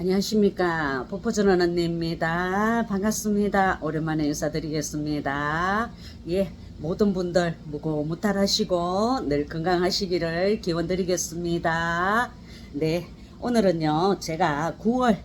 안녕하십니까. 폭포전원 언니입니다. 반갑습니다. 오랜만에 인사드리겠습니다. 예, 모든 분들 무고 무탈하시고 늘 건강하시기를 기원 드리겠습니다. 네, 오늘은요, 제가 9월,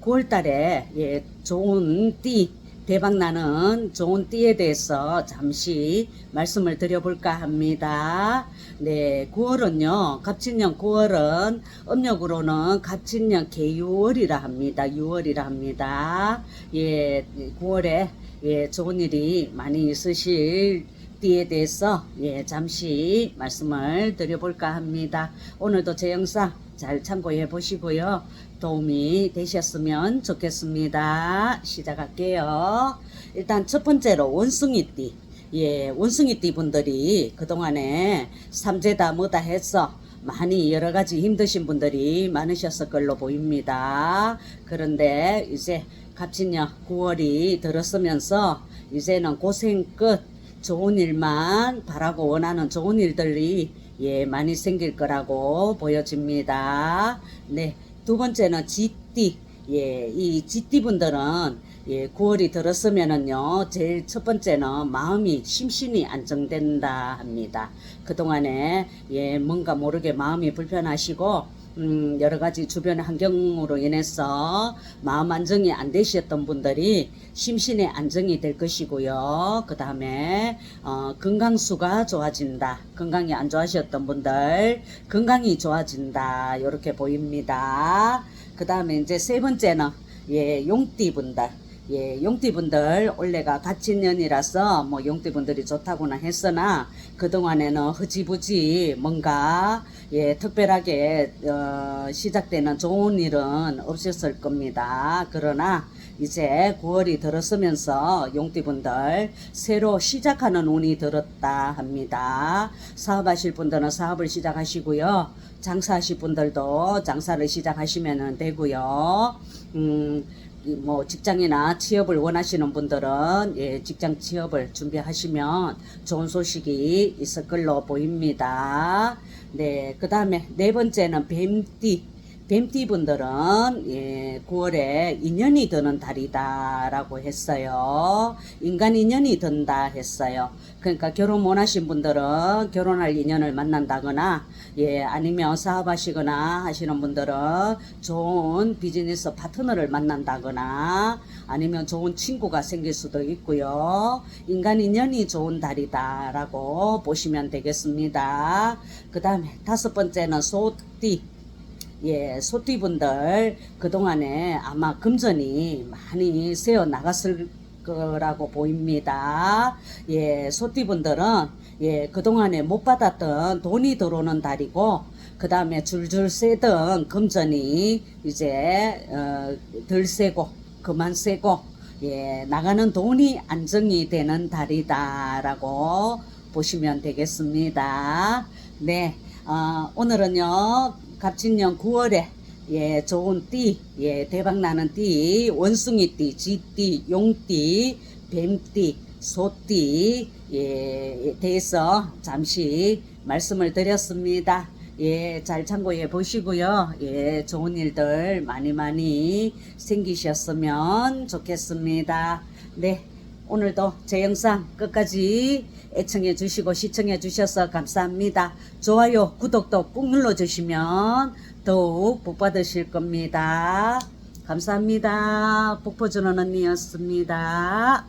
9월 달에 예, 좋은 띠, 대박 나는 좋은 띠에 대해서 잠시 말씀을 드려볼까 합니다. 네, 9월은요, 갑진년 9월은 음력으로는 갑진년 개유월이라 합니다. 6월이라 합니다. 예, 9월에 예, 좋은 일이 많이 있으실 띠에 대해서 예, 잠시 말씀을 드려볼까 합니다. 오늘도 제 영상 잘 참고해 보시고요. 도움이 되셨으면 좋겠습니다. 시작할게요. 일단 첫 번째로 원숭이띠. 예, 원숭이띠 분들이 그동안에 삼재다 뭐다 해서 많이 여러 가지 힘드신 분들이 많으셨을 걸로 보입니다. 그런데 이제 갑진년 9월이 들었으면서 이제는 고생 끝 좋은 일만 바라고 원하는 좋은 일들이 예, 많이 생길 거라고 보여집니다. 네. 두 번째는 지띠. 예, 이 지띠 분들은 예, 9월이 들었으면은요, 제일 첫 번째는 마음이 심신이 안정된다 합니다. 그동안에 예, 뭔가 모르게 마음이 불편하시고 음, 여러 가지 주변의 환경으로 인해서 마음 안정이 안 되셨던 분들이 심신의 안정이 될 것이고요. 그 다음에, 어, 건강수가 좋아진다. 건강이 안 좋아하셨던 분들, 건강이 좋아진다. 이렇게 보입니다. 그 다음에 이제 세 번째는, 예, 용띠 분들. 예, 용띠분들 올해가 같이년이라서 뭐 용띠분들이 좋다고나 했으나 그동안에는 흐지부지 뭔가 예, 특별하게 어, 시작되는 좋은 일은 없었을 겁니다. 그러나 이제 9월이 들었으면서 용띠분들 새로 시작하는 운이 들었다 합니다. 사업하실 분들은 사업을 시작하시고요. 장사하실 분들도 장사를 시작하시면 되고요. 음, 이 뭐 직장이나 취업을 원하시는 분들은 예, 직장 취업을 준비하시면 좋은 소식이 있을 걸로 보입니다. 네, 그 다음에 네 번째는 뱀띠. 뱀띠 분들은 예, 9월에 인연이 드는 달이다라고 했어요. 인간 인연이 든다 했어요. 그러니까 결혼 원하신 분들은 결혼할 인연을 만난다거나 예, 아니면 사업하시거나 하시는 분들은 좋은 비즈니스 파트너를 만난다거나 아니면 좋은 친구가 생길 수도 있고요. 인간 인연이 좋은 달이다라고 보시면 되겠습니다. 그 다음에 다섯 번째는 소띠. 예, 소띠분들 그동안에 아마 금전이 많이 새어 나갔을 거라고 보입니다. 예, 소띠분들은 예, 그동안에 못 받았던 돈이 들어오는 달이고 그 다음에 줄줄 새던 금전이 이제 어, 덜 세고 그만 세고 예, 나가는 돈이 안정이 되는 달이다라고 보시면 되겠습니다. 네, 어, 오늘은요 갑진년 9월에 예, 좋은 띠, 예, 대박 나는 띠, 원숭이 띠, 쥐띠, 용띠, 뱀띠, 소띠, 예, 대해서 잠시 말씀을 드렸습니다. 예, 잘 참고해 보시고요. 예, 좋은 일들 많이 많이 생기셨으면 좋겠습니다. 네. 오늘도 제 영상 끝까지 애청해 주시고 시청해 주셔서 감사합니다. 좋아요, 구독도 꾹 눌러 주시면 더욱 복 받으실 겁니다. 감사합니다. 복포전원 언니였습니다.